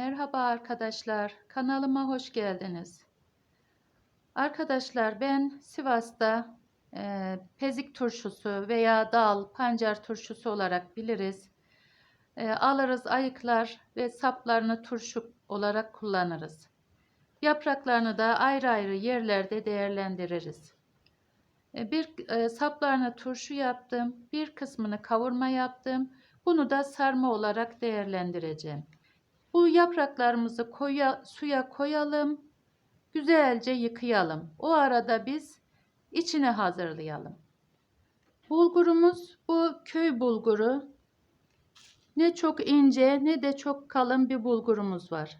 Merhaba arkadaşlar, kanalıma hoş geldiniz. Arkadaşlar ben Sivas'ta e, pezik turşusu veya dal, pancar turşusu olarak biliriz. E, alırız, ayıklar ve saplarını turşu olarak kullanırız. Yapraklarını da ayrı ayrı yerlerde değerlendiririz. E, bir e, saplarını turşu yaptım, bir kısmını kavurma yaptım. Bunu da sarma olarak değerlendireceğim. Bu yapraklarımızı koya, suya koyalım. Güzelce yıkayalım. O arada biz içine hazırlayalım. Bulgurumuz bu köy bulguru. Ne çok ince ne de çok kalın bir bulgurumuz var.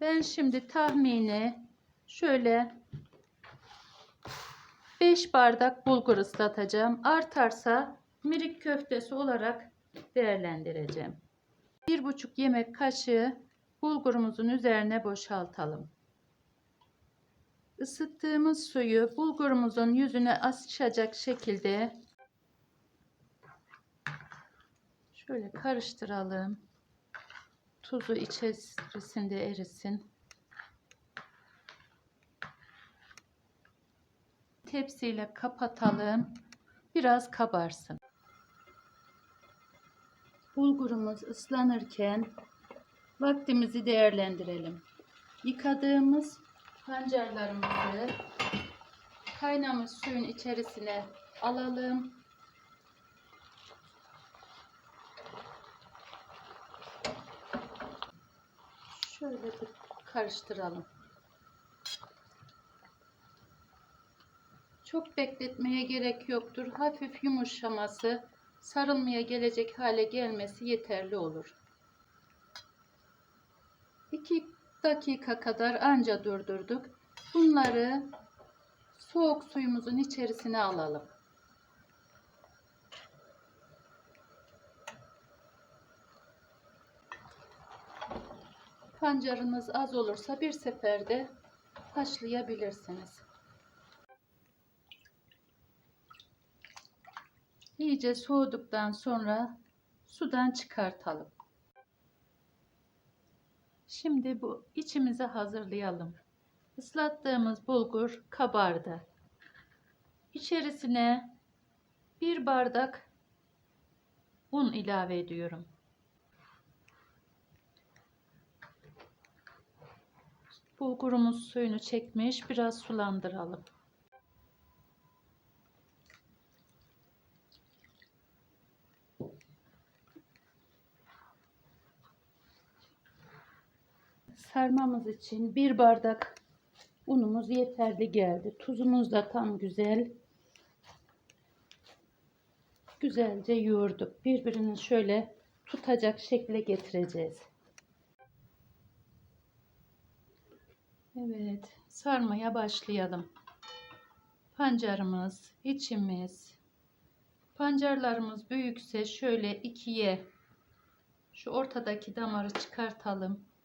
Ben şimdi tahmini şöyle 5 bardak bulgur ıslatacağım. Artarsa mirik köftesi olarak değerlendireceğim. 1,5 yemek kaşığı bulgurumuzun üzerine boşaltalım. Isıttığımız suyu bulgurumuzun yüzüne açacak şekilde şöyle karıştıralım. Tuzu içerisinde erisin. Tepsiyle kapatalım. Biraz kabarsın. Bulgurumuz ıslanırken vaktimizi değerlendirelim. Yıkadığımız pancarlarımızı kaynamış suyun içerisine alalım. Şöyle bir karıştıralım. Çok bekletmeye gerek yoktur. Hafif yumuşaması, sarılmaya gelecek hale gelmesi yeterli olur. 2 dakika kadar anca durdurduk. Bunları soğuk suyumuzun içerisine alalım. Pancarınız az olursa bir seferde haşlayabilirsiniz. İyice soğuduktan sonra sudan çıkartalım. Şimdi bu içimizi hazırlayalım. Islattığımız bulgur kabardı. İçerisine bir bardak un ilave ediyorum. Bulgurumuz suyunu çekmiş. Biraz sulandıralım. Sarmamız için bir bardak unumuz yeterli geldi. Tuzumuz da tam güzel. Güzelce yoğurduk. Birbirini şöyle tutacak şekle getireceğiz. Evet, sarmaya başlayalım. Pancarımız, içimiz, pancarlarımız büyükse şöyle ikiye şu ortadaki damarı çıkartalım.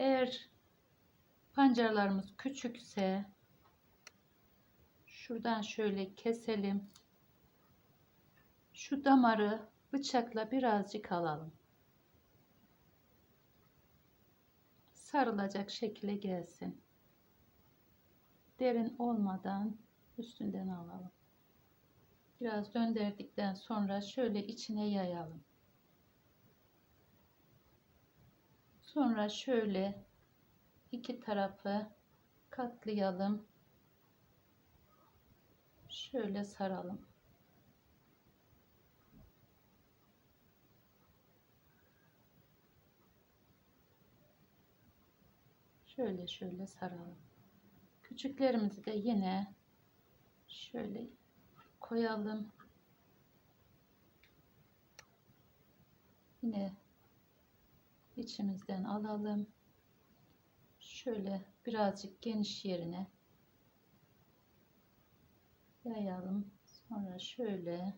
Eğer pancarlarımız küçükse şuradan şöyle keselim. Şu damarı bıçakla birazcık alalım. Sarılacak şekilde gelsin. Derin olmadan üstünden alalım. Biraz döndürdükten sonra şöyle içine yayalım. Sonra şöyle iki tarafı katlayalım. Şöyle saralım. Şöyle şöyle saralım. Küçüklerimizi de yine şöyle koyalım. Yine içimizden alalım. Şöyle birazcık geniş yerine yayalım. Sonra şöyle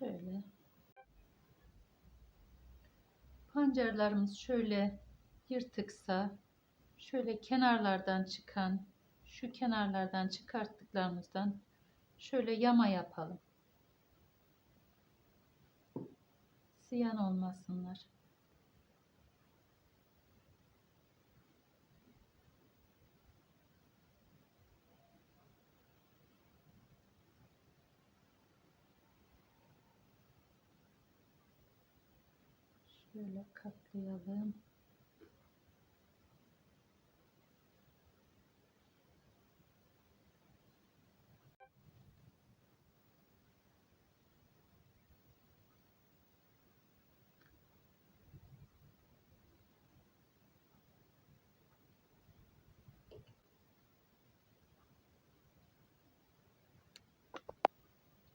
Şöyle. Pancarlarımız şöyle yırtıksa şöyle kenarlardan çıkan şu kenarlardan çıkarttıklarımızdan şöyle yama yapalım. Ziyan olmasınlar. Şöyle katlayalım.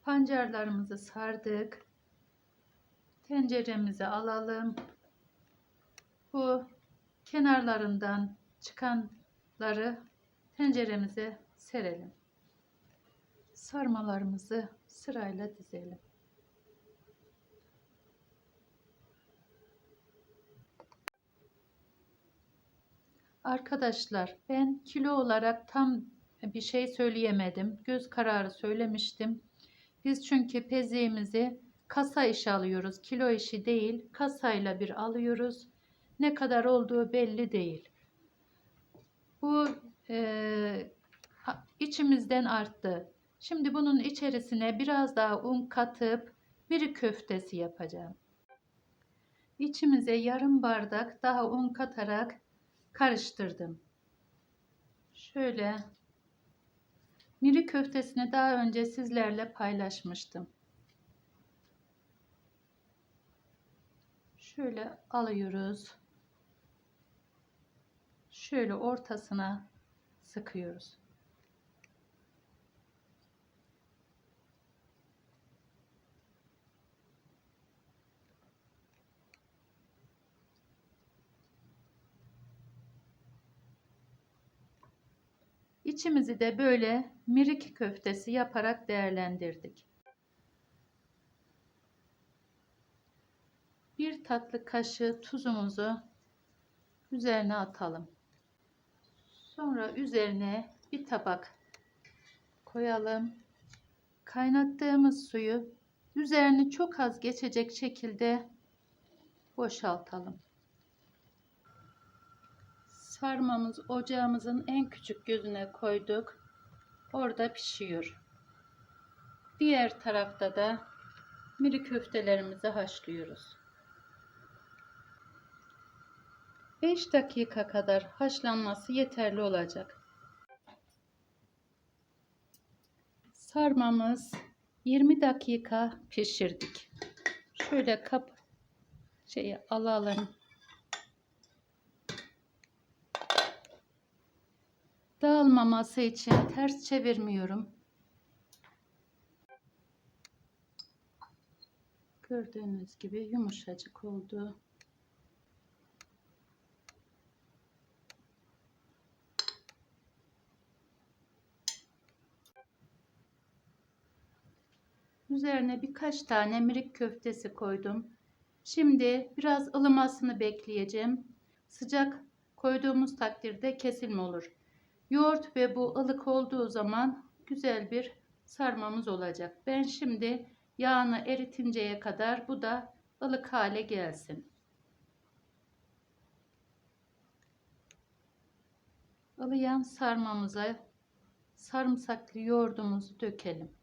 Pancarlarımızı sardık. Tenceremize alalım. Bu kenarlarından çıkanları tenceremize serelim. Sarmalarımızı sırayla dizelim. Arkadaşlar ben kilo olarak tam bir şey söyleyemedim. Göz kararı söylemiştim. Biz çünkü peziğimizi kasa işi alıyoruz. Kilo işi değil. Kasayla bir alıyoruz. Ne kadar olduğu belli değil. Bu e, içimizden arttı. Şimdi bunun içerisine biraz daha un katıp miri köftesi yapacağım. İçimize yarım bardak daha un katarak karıştırdım. Şöyle Miri köftesini daha önce sizlerle paylaşmıştım. Şöyle alıyoruz. Şöyle ortasına sıkıyoruz. İçimizi de böyle mirik köftesi yaparak değerlendirdik. Bir tatlı kaşığı tuzumuzu üzerine atalım. Sonra üzerine bir tabak koyalım. Kaynattığımız suyu üzerini çok az geçecek şekilde boşaltalım. Sarmamız ocağımızın en küçük gözüne koyduk. Orada pişiyor. Diğer tarafta da miri köftelerimizi haşlıyoruz. 5 dakika kadar haşlanması yeterli olacak. Sarmamız 20 dakika pişirdik. Şöyle kap şeyi alalım. Dağılmaması için ters çevirmiyorum. Gördüğünüz gibi yumuşacık oldu. Üzerine birkaç tane mirik köftesi koydum. Şimdi biraz ılımasını bekleyeceğim. Sıcak koyduğumuz takdirde kesilme olur. Yoğurt ve bu ılık olduğu zaman güzel bir sarmamız olacak. Ben şimdi yağını eritinceye kadar bu da ılık hale gelsin. Ilıyan sarmamıza sarımsaklı yoğurdumuzu dökelim.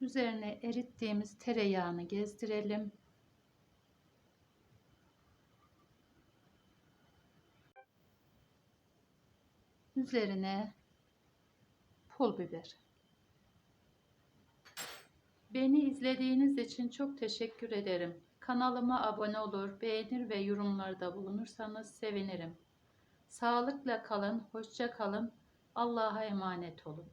Üzerine erittiğimiz tereyağını gezdirelim. Üzerine pul biber. Beni izlediğiniz için çok teşekkür ederim. Kanalıma abone olur, beğenir ve yorumlarda bulunursanız sevinirim. Sağlıkla kalın, hoşça kalın. Allah'a emanet olun.